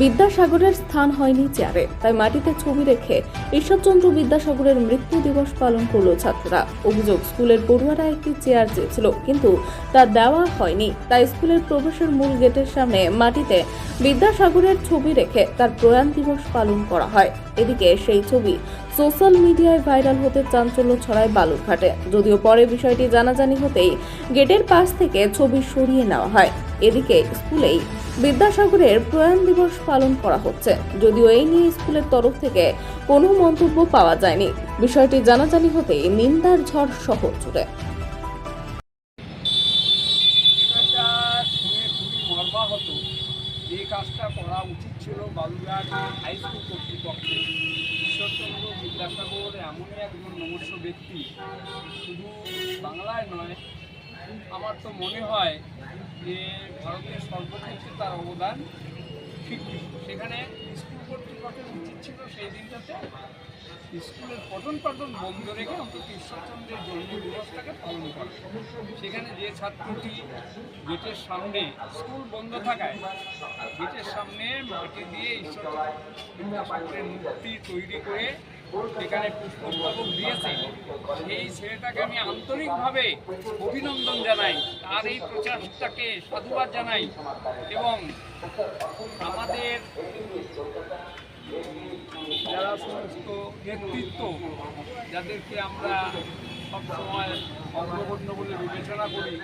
বিদ্যাসাগরের স্থান হয়নি চেয়ারে, তাই মাটিতে ছবি রেখে ঈশ্বরচন্দ্র বিদ্যাসাগরের মৃত্যু দিবস পালন করল ছাত্ররা। অভিযোগ, স্কুলের পড়ুয়ারা একটি চেয়ার চেয়েছিল, কিন্তু তা দেওয়া হয়নি। তাই স্কুলের প্রবেশের মূল গেটের সামনে মাটিতে বিদ্যাসাগরের ছবি রেখে তার প্রয়াণ দিবস পালন করা হয়। এদিকে সেই ছবি সোশ্যাল মিডিয়ায় ভাইরাল হতে চাঞ্চল্য ছড়ায় বালুরঘাটে। যদিও পরে বিষয়টি জানাজানি হতেই গেটের পাশ থেকে ছবি সরিয়ে নেওয়া হয়। এদিকে স্কুলেই বিদ্যাসাগরের প্রয়াণ দিবস পালন করা হচ্ছে। যদিও এই নিয়ে স্কুলের তরফ থেকে কোনো মন্তব্য পাওয়া যায়নি। বিষয়টি জানাজানি হতেই নিন্দার ঝড় শহর জুড়ে। যে কাজটা করা উচিত ছিল বালুরঘাট হাইস্কুল কর্তৃপক্ষের, ঈশ্বরচন্দ্র বিদ্যাসাগর এমনই একজন নমস্য ব্যক্তি। শুধু বাংলায় নয়, আমার তো মনে হয় যে ভারতের সর্বক্ষেত্রে তার অবদান স্বীকৃত সেখানে স্কুল কর্তৃপক্ষের উচিত ছিল সেই দিনটাতে স্কুলের পঠন পাঠন বন্ধ রেখে অন্তত ঈশ্বরচন্দ্রের জন্ম দিবসটাকে পালন করে। সেখানে যে ছাত্রটি গেটের সামনে স্কুল বন্ধ থাকায় গেটের সামনে মাটি দিয়ে ঈশ্বরচন্দ্রের মূর্তি তৈরি করে সেখানে পুষ্পস্তবক দিয়েছে। সেই ছেলেটাকে আমি আন্তরিকভাবে অভিনন্দন জানাই। তার এই প্রচারটাকে সাধুবাদ জানাই এবং আমাদের সমস্ত নেতৃত্ব যাদেরকে আমরা সবসময় অগ্রগণ্য বলে বিবেচনা করি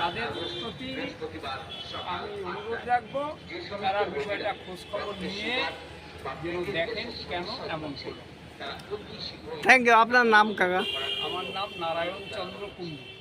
তাদের প্রতি আমি অনুরোধ রাখব তারা বিষয়টা খোঁজখবর নিয়ে যেন দেখেন কেন এমন করল। থ্যাংক ইউ আপনার নাম কাকা? আমার নাম নারায়ণ চন্দ্র কুণ্ডু।